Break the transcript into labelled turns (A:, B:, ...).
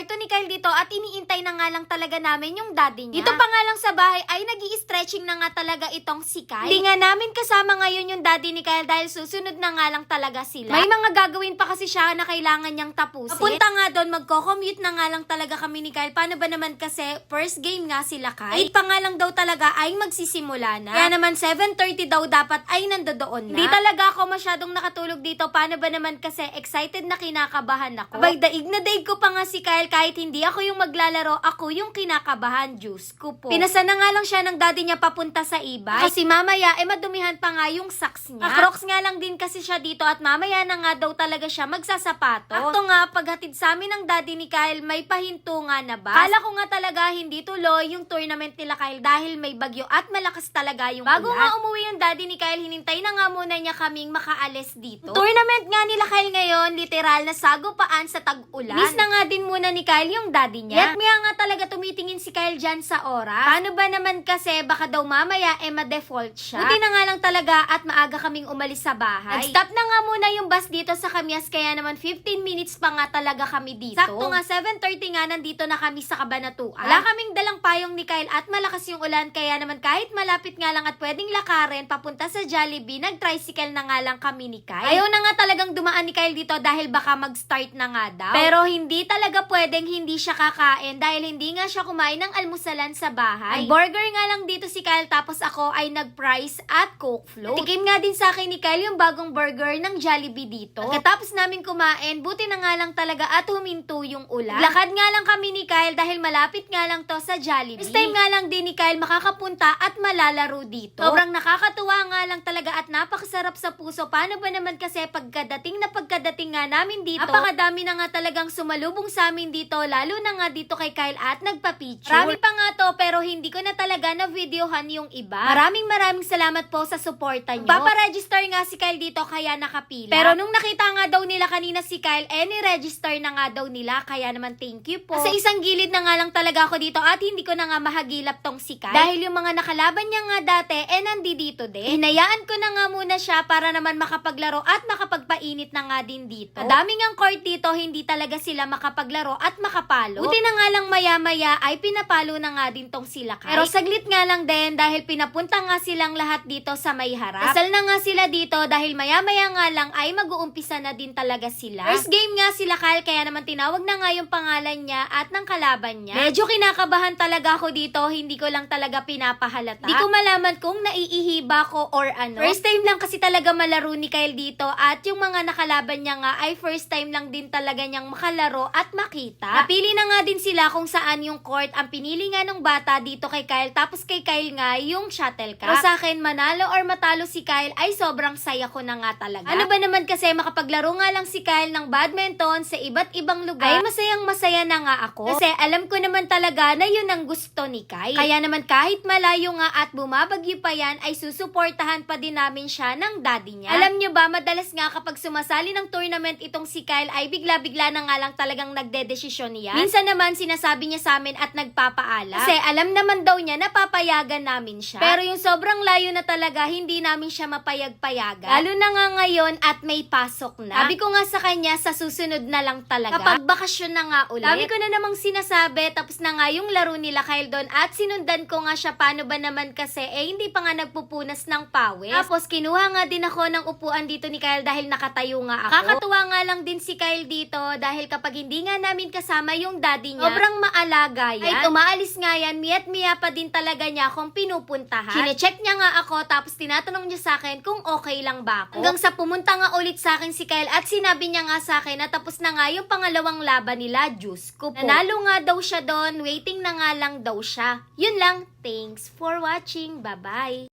A: kwarto ni Kyle dito at iniintay na nga lang talaga namin yung daddy niya. Dito pa nga lang sa bahay ay nag stretching na nga talaga itong si Kyle. Hindi nga namin kasama ngayon yung daddy ni Kyle dahil susunod na nga lang talaga sila. May mga gagawin pa kasi siya na kailangan niyang tapusin. Papunta nga doon, magko-commute na nga lang talaga kami ni Kyle. Paano ba naman kasi first game nga sila Kyle? 8 pa nga lang daw talaga ay magsisimula na. Kaya naman 7.30 daw dapat ay nandoon na. Hindi talaga ako masyadong nakatulog dito. Paano ba naman kasi excited na kinakabahan ako. Abay, daig na daig ko pa nga si Kyle kahit hindi ako yung maglalaro, ako yung kinakabahan. Diyos ko po. Pinasa na nga lang siya ng daddy niya papunta sa iba. Kasi mamaya, eh madumihan pa nga yung socks niya. Crocs nga lang din kasi siya dito at mamaya na nga daw talaga siya magsasapato. Akto nga, paghatid sa amin ng daddy ni Kyle, may pahinto nga na ba? Kala ko nga talaga hindi tuloy yung tournament nila Kyle dahil may bagyo at malakas talaga yung Bago
B: ulan.
A: nga umuwi yung daddy ni Kyle, hinintay na nga muna niya kaming makaalis dito. Tournament nga nila Kyle ngayon, literal na sagupaan sa tag-ulan. Miss na nga din muna ni Kyle yung daddy niya. Yet maya nga talaga tumitingin si Kyle dyan sa oras. Paano ba naman kasi baka daw mamaya eh ma-default siya? Buti na nga lang talaga at maaga kaming umalis sa bahay. Nag-stop na nga muna yung bus dito sa Kamias kaya naman 15 minutes pa nga talaga kami dito. Sakto nga 7.30 nga nandito na kami sa Kabanatuan. Wala kaming dalang payong ni Kyle at malakas yung ulan kaya naman kahit malapit nga lang at pwedeng lakarin papunta sa Jollibee, nag-tricycle na nga lang kami ni Kyle. Ayaw na nga talagang dumaan ni Kyle dito dahil baka mag-start na nga daw. Pero hindi talaga pwedeng hindi siya kakain dahil hindi nga siya kumain ng almusalan sa bahay. Burger nga lang dito si Kyle tapos ako ay nag-price at Coke Float. Tikim nga din sa akin ni Kyle yung bagong burger ng Jollibee dito. Pagkatapos namin kumain, buti na nga lang talaga at huminto yung ulan. Lakad nga lang kami ni Kyle dahil malapit nga lang to sa Jollibee. This time nga lang din ni Kyle makakapunta at malalaro dito. Sobrang nakakatuwa nga lang talaga at napakasarap sa puso. Paano ba naman kasi pagkadating na pagkadating nga namin dito, napakadami na nga talagang sumalubong sa amin dito, lalo na nga dito kay Kyle at nagpa-picture. Marami pa nga to pero hindi ko na talaga na videohan yung iba. Maraming maraming salamat po sa suporta nyo. Paparegister nga si Kyle dito kaya nakapila. Pero nung nakita nga daw nila kanina si Kyle, eh ni-register na nga daw nila kaya naman thank you po. Sa isang gilid na nga lang talaga ako dito at hindi ko na nga mahagilap tong si Kyle. Dahil yung mga nakalaban niya nga dati, eh nandi dito din. Hinayaan ko na nga muna siya para naman makapaglaro at makapagpainit na nga din dito. Madami ngang court dito, hindi talaga sila makapaglaro at makapalo. Buti na nga lang maya-maya ay pinapalo na nga din tong sila Kyle. Pero saglit nga lang din dahil pinapunta nga silang lahat dito sa may harap. Kasal na nga sila dito dahil maya-maya nga lang ay mag-uumpisa na din talaga sila. First game nga sila Kyle kaya naman tinawag na nga yung pangalan niya at ng kalaban niya. Medyo kinakabahan talaga ako dito, hindi ko lang talaga pinapahalata. Hindi ko malaman kung naiihiba ko or ano. First time lang kasi talaga malaro ni Kyle dito at yung mga nakalaban niya nga ay first time lang din talaga niyang makalaro at makita. Napili na nga din sila kung saan yung court. Ang pinili nga ng bata dito kay Kyle tapos kay Kyle nga yung shuttlecock. Pero sa akin, manalo or matalo si Kyle ay sobrang saya ko na nga talaga. Ano ba naman kasi makapaglaro nga lang si Kyle ng badminton sa iba't ibang lugar ay masayang masaya na nga ako. Kasi alam ko naman talaga na yun ang gusto ni Kyle. Kaya naman kahit malayo nga at bumabagyo pa yan ay susuportahan pa din namin siya ng daddy niya. Alam nyo ba, madalas nga kapag sumasali ng tournament itong si Kyle ay bigla-bigla na nga lang talagang nagdedesisyon niya. Minsan naman sinasabi niya sa amin at nagpapaala. Kasi alam naman daw niya na papayagan namin siya. Pero yung sobrang layo na talaga, hindi namin siya mapayag-payagan. Lalo na nga ngayon at may pasok na. Sabi ko nga sa kanya, sa susunod na lang talaga. Kapag bakasyon na nga ulit. Sabi ko na namang sinasabi, tapos na nga yung laro nila Kyle doon at sinundan ko nga siya paano ba naman kasi eh hindi pa nga nagpupunas ng pawis. Tapos kinuha nga din ako ng upuan dito ni Kyle dahil nakatayo nga ako. Kakatuwa nga lang din si Kyle dito dahil kapag hindi nga namin kasama yung daddy niya, sobrang maalaga yan. Ay umaalis nga yan, miya't miya pa din talaga niya akong pinupuntahan. Sinecheck niya nga ako tapos tinatanong niya sa akin kung okay lang ba ako. Hanggang sa pumunta nga ulit sa akin si Kyle at sinabi niya nga sa akin na tapos na nga yung pangalawang laban nila, Diyos ko po. Nanalo nga daw siya doon, waiting na nga lang daw siya. Yun lang, thanks for watching, bye-bye.